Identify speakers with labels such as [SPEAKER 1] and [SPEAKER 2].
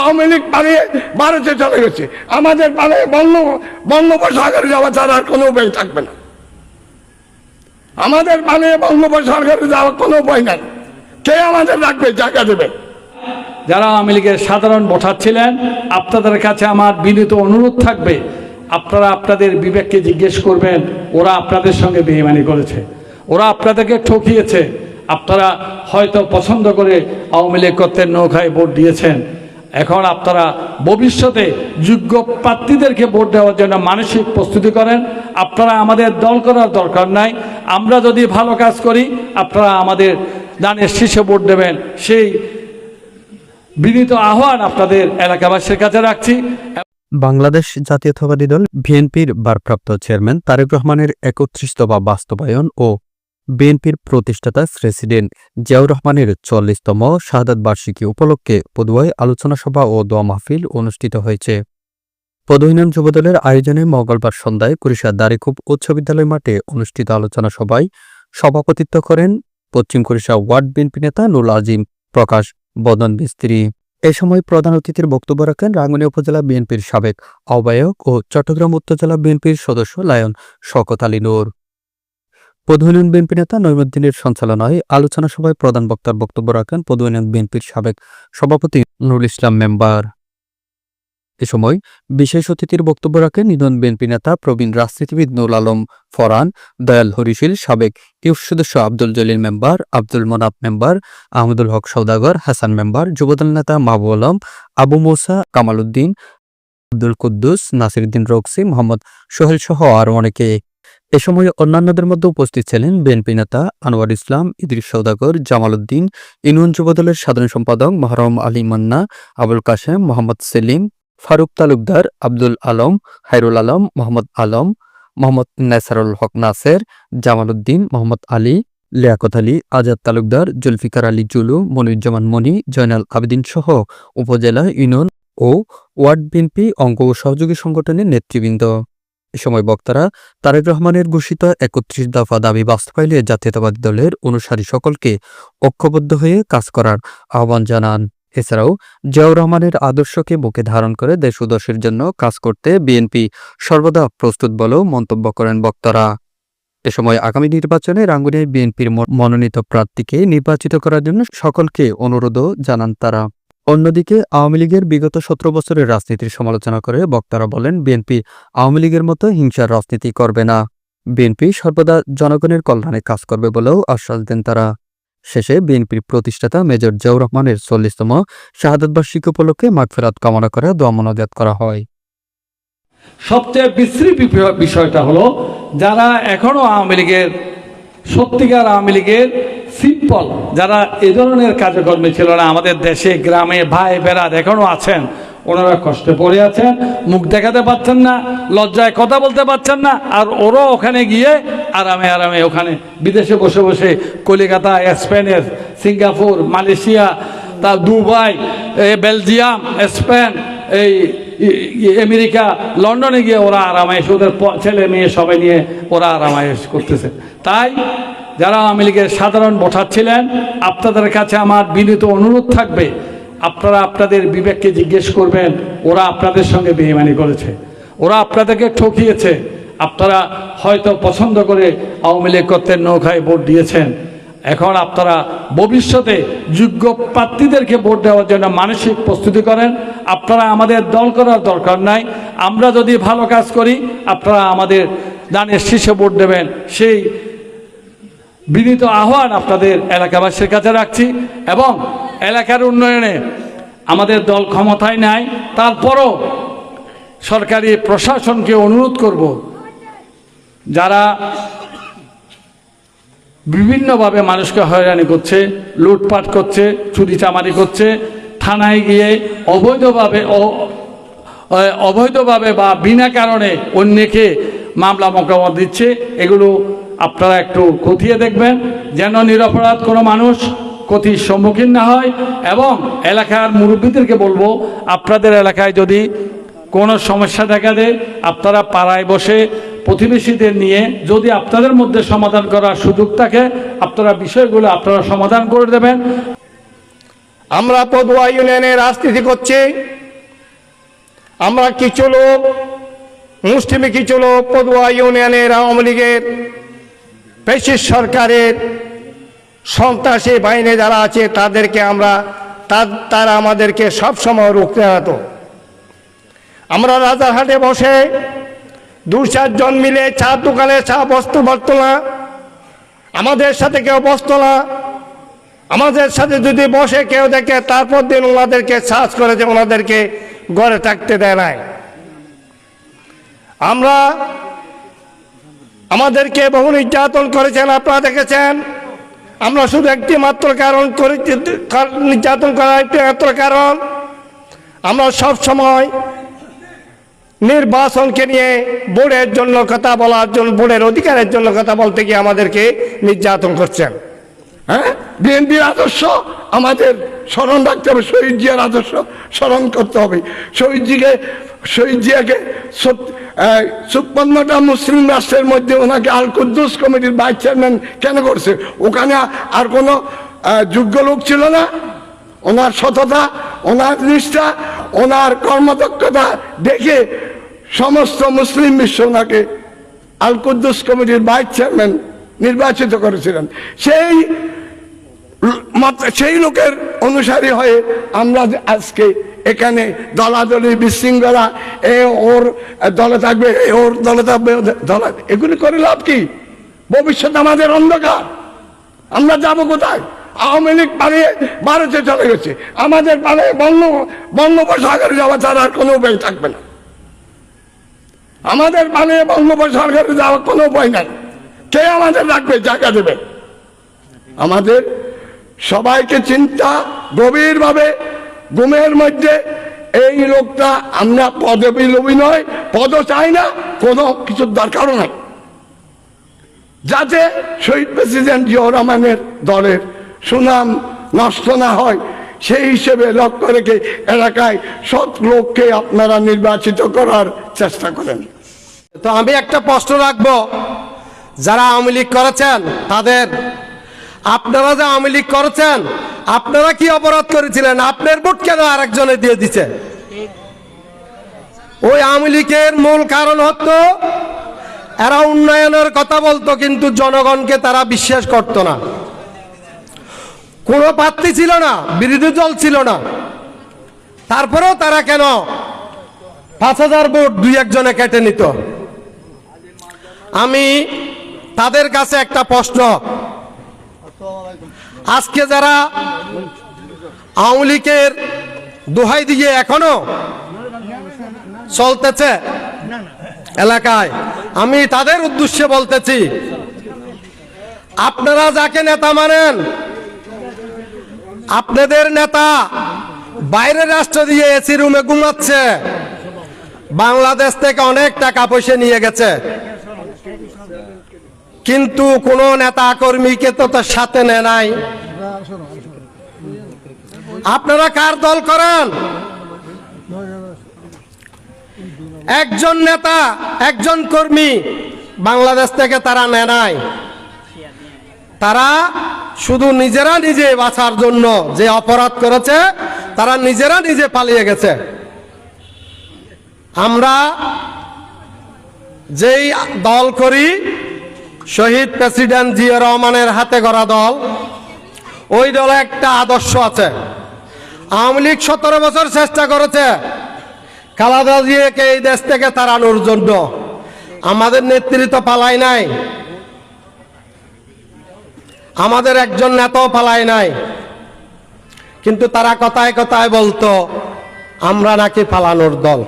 [SPEAKER 1] আওয়ামী লীগ পালিয়ে ভারতে চলে গেছে। আমাদের পালিয়ে বঙ্গ বঙ্গোপসাগরে যাওয়া ছাড়া আর কোনো উপায় থাকবে না। আমাদের পালিয়ে বঙ্গোপসাগরে যাওয়ার কোনো উপায় নাই। কে আমাদের রাখবে, জায়গা দেবে?
[SPEAKER 2] যারা আওয়ামী লীগের সাধারণ ভোটার ছিলেন, আপনাদের কাছে আমার বিনীত অনুরোধ থাকবে, আপনারা আপনাদের বিবেককে জিজ্ঞেস করবেন, ওরা আপনাদের সঙ্গে বেইমানি করেছে। ওরা আপনাদেরকে ঠকিয়েছে। আপনারা হয়তো পছন্দ করে আওয়ামী লীগ কর্তের নৌকায় ভোট দিয়েছেন। এখন আপনারা ভবিষ্যতে যোগ্য প্রার্থীদেরকে ভোট দেওয়ার জন্য মানসিক প্রস্তুতি করেন। আপনারা আমাদের দল করার দরকার নাই। আমরা যদি ভালো কাজ করি, আপনারা আমাদের দানের শীর্ষে ভোট দেবেন। সেই বিনীত আহ্বান আপনাদের এলাকাবাসীর কাছে রাখছি।
[SPEAKER 3] বাংলাদেশ জাতীয়তাবাদী দল বিএনপির ভারপ্রাপ্ত চেয়ারম্যান তারেক রহমানের একত্রিশ দফা বাস্তবায়ন ও বিএনপির প্রতিষ্ঠাতা প্রেসিডেন্ট জিয়াউর রহমানের চল্লিশতম শাহাদাত বার্ষিকী উপলক্ষে পদুয়ায় আলোচনা সভা ও দোয়া মাহফিল অনুষ্ঠিত হয়েছে। পদহীনন যুবদলের আয়োজনে মঙ্গলবার সন্ধ্যায় কুরিশা দারিকুব উচ্চ বিদ্যালয় মাঠে অনুষ্ঠিত আলোচনা সভায় সভাপতিত্ব করেন পশ্চিম কুরিশা ওয়ার্ড বিএনপি নেতা নুল আজিম প্রকাশ বদন মিস্ত্রি। এ সময় প্রধান অতিথির বক্তব্য রাখেন রাঙ্গুনিয়া উপজেলা বিএনপির সাবেক আহ্বায়ক ও চট্টগ্রাম উত্তর জেলা বিএনপির সদস্য লায়ন শকত আলী নূর। পদুইনন বিএনপি নেতা নৈমুদ্দিনের সঞ্চালনায় আলোচনা সভায় প্রধান বক্তার বক্তব্য রাখেন পদুইনন বিএনপির সাবেক সভাপতি নুরুল ইসলাম মেম্বার। এ সময় বিশেষ অতিথির বক্তব্য রাখেন নিধন বিএনপি নেতা প্রবীণ রাজনীতিবিদ নুল আলম ফরান দয়াল হরিশিল সাবেক ইউপ সদস্য Abdul Jalil member, Abdul Monab member, Ahmadul Haque Saudagar Hasan member, Jubodal নেতা মাহবু আলম, আবু মোসা, কামাল উদ্দিন, আব্দুল কুদ্দুস, নাসিরুদ্দিন রক্সি, মোহাম্মদ সোহেল সহ আরও অনেকে এ সময় অন্যান্যদের মধ্যে উপস্থিত ছিলেন বিএনপি নেতা আনোয়ার ইসলাম, ইদ্রিস সৌদাগর জামাল উদ্দিন ইউনিয়ন যুবদলের সাধারণ সম্পাদক মহরম আলী মান্না, আবুল কাশেম, মোহাম্মদ সেলিম, ফারুক তালুকদার, আব্দুল আলম হাইরুল আলম, মোহাম্মদ আলম, মোহাম্মদ নেসারুল হক নাসের জামাল উদ্দিন মোহাম্মদ আলী, লিয়াকত আলী, আজাদ তালুকদার, জুলফিকার আলী জুলু, মনিরুজ্জামান মনি, জয়নাল আবেদিন সহ উপজেলা ইউনিয়ন ও ওয়ার্ড বিএনপি অঙ্গ সহযোগী সংগঠনের নেতৃবৃন্দ। সময় বক্তারা তারেক রহমানের ঘোষিত একত্রিশ দফা দাবি বাস্তবায়নে জাতীয়তাবাদী দলের অনুসারী সকলকে ঐক্যবদ্ধ হয়ে কাজ করার আহ্বান জানান। এছাড়াও জিয়াউর রহমানের আদর্শকে বুকে ধারণ করে দেশ উদর্শের জন্য কাজ করতে বিএনপি সর্বদা প্রস্তুত বলেও মন্তব্য করেন বক্তারা। এ সময় আগামী নির্বাচনে রাঙ্গুনিয়ায় বিএনপির মনোনীত প্রার্থীকে নির্বাচিত করার জন্য সকলকে অনুরোধও জানান তারা। অন্যদিকে, আওয়ামী লীগের বিগত সতেরো বছরের রাজনীতির সমালোচনা করে বক্তারা বলেন, বিএনপি আওয়ামী লীগের মতো হিংসার রাজনীতি করবে না। বিএনপি সর্বদা জনগণের কল্যাণে কাজ করবে বলেও আশ্বাস দেন তারা। শেষে বিএনপির প্রতিষ্ঠাতা মেজর জিয়াউর রহমানের চল্লিশতম শাহাদত বার্ষিকী উপলক্ষে মাগফেরাত কামনা করে দোয়া মনোজাত করা হয়।
[SPEAKER 2] সবচেয়ে বিশ্রী বিষয়টা হলো, যারা এখনও আওয়ামী লীগের, সত্যিকার আওয়ামী লীগের সিম্পল যারা এ ধরনের কার্যক্রমে ছিল না, আমাদের দেশে, গ্রামে ভাই বেড়ার এখনও আছেন, ওনারা কষ্টে পড়ে আছেন, মুখ দেখাতে পারছেন না, লজ্জায় কথা বলতে পারছেন না, আর ওরও ওখানে গিয়ে আরামে আরামে ওখানে বিদেশে বসে বসে কলিকাতা, স্পেনের, সিঙ্গাপুর, মালয়েশিয়া তা দুবাই বেলজিয়াম, স্পেন, এই আমেরিকা, লন্ডনে গিয়ে ওরা আরামায়েশ, ওদের ছেলে মেয়ে সবাই নিয়ে ওরা আরামায়েশ করতেছে। তাই যারা আওয়ামী লীগের সাধারণ ভোটার ছিলেন, আপনাদের কাছে আমার বিনীত অনুরোধ থাকবে, আপনারা আপনাদের বিবেককে জিজ্ঞেস করবেন, ওরা আপনাদের সঙ্গে বেইমানি করেছে। ওরা আপনাদেরকে ঠকিয়েছে। আপনারা হয়তো পছন্দ করে আওয়ামী লীগ কর্তের নৌকায় ভোট দিয়েছেন। এখন আপনারা ভবিষ্যতে যোগ্য প্রার্থীদেরকে ভোট দেওয়ার জন্য মানসিক প্রস্তুতি করেন। আপনারা আমাদের দল করার দরকার নাই। আমরা যদি ভালো কাজ করি, আপনারা আমাদের দানের শীর্ষে ভোট দেবেন। সেই বিনীত আহ্বান আপনাদের এলাকাবাসীর কাছে রাখছি এবং এলাকার উন্নয়নে আমাদের দল ক্ষমতায় নাই, তারপরও সরকারি প্রশাসনকে অনুরোধ করব যারা বিভিন্নভাবে মানুষকে হয়রানি করছে, লুটপাট করছে চুরি চামারি করছে, থানায় গিয়ে অবৈধভাবে অবৈধভাবে বা বিনা কারণে অন্যকে মামলা মোকামত দিচ্ছে, এগুলো আপনারা একটু খতিয়ে দেখবেন যেন নিরপরাধ কোনো মানুষ ক্ষতির সম্মুখীন না হয় এবং এলাকার মুরব্বীদেরকে বলব, আপনাদের এলাকায় যদি কোনো সমস্যা দেখা দেয়, আপনারা পাড়ায় বসে প্রতিবেশীদের নিয়ে যদি আপনাদের মধ্যে সমাধান করার সুযোগ থাকে, আপনারা বিষয়গুলো আপনারা সমাধান করে দেবেন।
[SPEAKER 1] আমরা পদুয়া ইউনিয়নে রাজনীতি করছি। আমরা কিছু লোক, মুসলিমে কিছু লোক পদুয়া ইউনিয়নের আওয়ামী লীগের পেশির সরকারের সন্ত্রাসী বাহিনী যারা আছে, তাদেরকে আমরা, তার- আমাদেরকে সবসময় রুখতে হতো। আমরা রাজারহাটে বসে দু চারজন মিলে চা দোকানে চা বসতে পারতো না, আমাদের সাথে কেউ বসতো না। আমাদের সাথে যদি বসে কেউ দেখে, তারপর দিন ওনাদেরকে সার্চ করে যে ওনাদেরকে গড়ে থাকতে দেয় নাই। আমরা আমাদেরকে বহু নির্যাতন করেছেন, আপনারা দেখেছেন? আমরা শুধু একটি মাত্র কারণ করি নির্যাতন করার একটি মাত্র কারণ, আমরা সব সময় নির্বাচনকে নিয়ে বোর্ডের জন্য কথা বলার জন্য, বোর্ডের অধিকারের জন্য কথা বলতে গিয়ে আমাদেরকে নির্যাতন করছেন। হ্যাঁ? বিএনপির আদর্শ? আমাদের স্মরণ রাখতে হবে, শহীদ জিয়ার আদর্শ স্মরণ করতে হবে। শহীদ জিকে, শহীদ জিয়াকে চুপ্পান্নটা মুসলিম রাষ্ট্রের মধ্যে ওনাকে আল কুদ্দুস কমিটির ভাইস চেয়ারম্যান কেন করছে? ওখানে আর কোনো যোগ্য লোক ছিল না। ওনার সততা, ওনার নিষ্ঠা, ওনার কর্মদক্ষতা দেখে সমস্ত মুসলিম বিশ্ব ওনাকে আল কুদ্দুস কমিটির ভাইস চেয়ারম্যান নির্বাচিত করেছিলেন। সেই সেই লোকের অনুসারী হয়ে আমরা আজকে এখানে দলাদলি, বিশৃঙ্খলা, এ ওর দলে থাকবে ওর দলে থাকবে দলে এগুলি করে লাভ কি? ভবিষ্যৎ আমাদের অন্ধকার। আমরা যাব কোথায়? আওয়ামী লীগ পালিয়ে ভারতে চলে গেছে। আমাদের পালিয়ে বঙ্গ, বঙ্গোপসাগরে যাওয়া ছাড়া আর কোনো উপায় থাকবে না। আমাদের পালিয়ে বঙ্গোপসাগরে যাওয়ার কোনো উপায় নাই। কে আমাদের রাখবে, জায়গা দেবে? আমাদের সবাইকে চিন্তা গভীরভাবে গুমের মধ্যে, এই লোকটা আমরা পদবী লোভী নয়, পদ চাই না, কোনো কিছুর দরকারও নাই। যাতে শহীদ প্রেসিডেন্ট জিয়াউর রহমানের দলের সুনাম নষ্ট না হয়, সেই হিসেবে লক্ষ্য রেখে এলাকায় সৎ লোককে আপনারা নির্বাচিত করার চেষ্টা করেন।
[SPEAKER 4] তো আমি একটা প্রশ্ন রাখব। যারা আওয়ামী লীগ করেছেন, তাদের, আপনারা যে আওয়ামী লীগ করেছেন, আপনারা কি অপরাধ করেছিলেন? আপনার ভোট কেন আরেকজনে দিয়ে দিছে? ওই আওয়ামী লীগের মূল কারণ হতো, এরা উন্নয়নের কথা বলতো, কিন্তু জনগণকে তারা বিশ্বাস করত না। কোনো প্রার্থী ছিল না, বিরোধী দল ছিল না। তারপরেও তারা কেন পাঁচ হাজার ভোট দুই একজনে কেটে নিত? আমি তাদের কাছে একটা প্রশ্ন। আজকে যারা আওয়ামী লীগের দোহাই দিয়ে এখনও চলতেছে এলাকায়, আমি তাদের উদ্দেশ্যে বলতেছি, আপনারা যাকে নেতা মানেন, আপনাদের নেতা বাইরের রাষ্ট্র দিয়ে এসি রুমে ঘুমাচ্ছে, বাংলাদেশ থেকে অনেক টাকা পয়সা নিয়ে গেছে। কিন্তু কোনো নেতা কর্মীকে তো তার সাথে নেয় নাই। আপনারা কার দল করেন? একজন নেতা, একজন কর্মী বাংলাদেশ থেকে তারা নেয় নাই। তারা শুধু নিজেরা নিজে বাঁচার জন্য যে অপরাধ করেছে, তারা নিজেরা নিজে পালিয়ে গেছে। আমরা যেই দল করি শহীদ প্রেসিডেন্ট জিয়া রহমানের হাতে গড়া দল, ওই দলে একটা আদর্শ আছে। আওয়ামী লীগ সতেরো বছর চেষ্টা করেছে, খালাদা জিয়াকে এই দেশ থেকে তাড়ানোর জন্য। আমাদের নেতৃত্ব পালাই নাই। আমাদের একজন নেতাও পালাই নাই। কিন্তু তারা কথায় কথায় বলতো, আমরা নাকি পালানোর দল।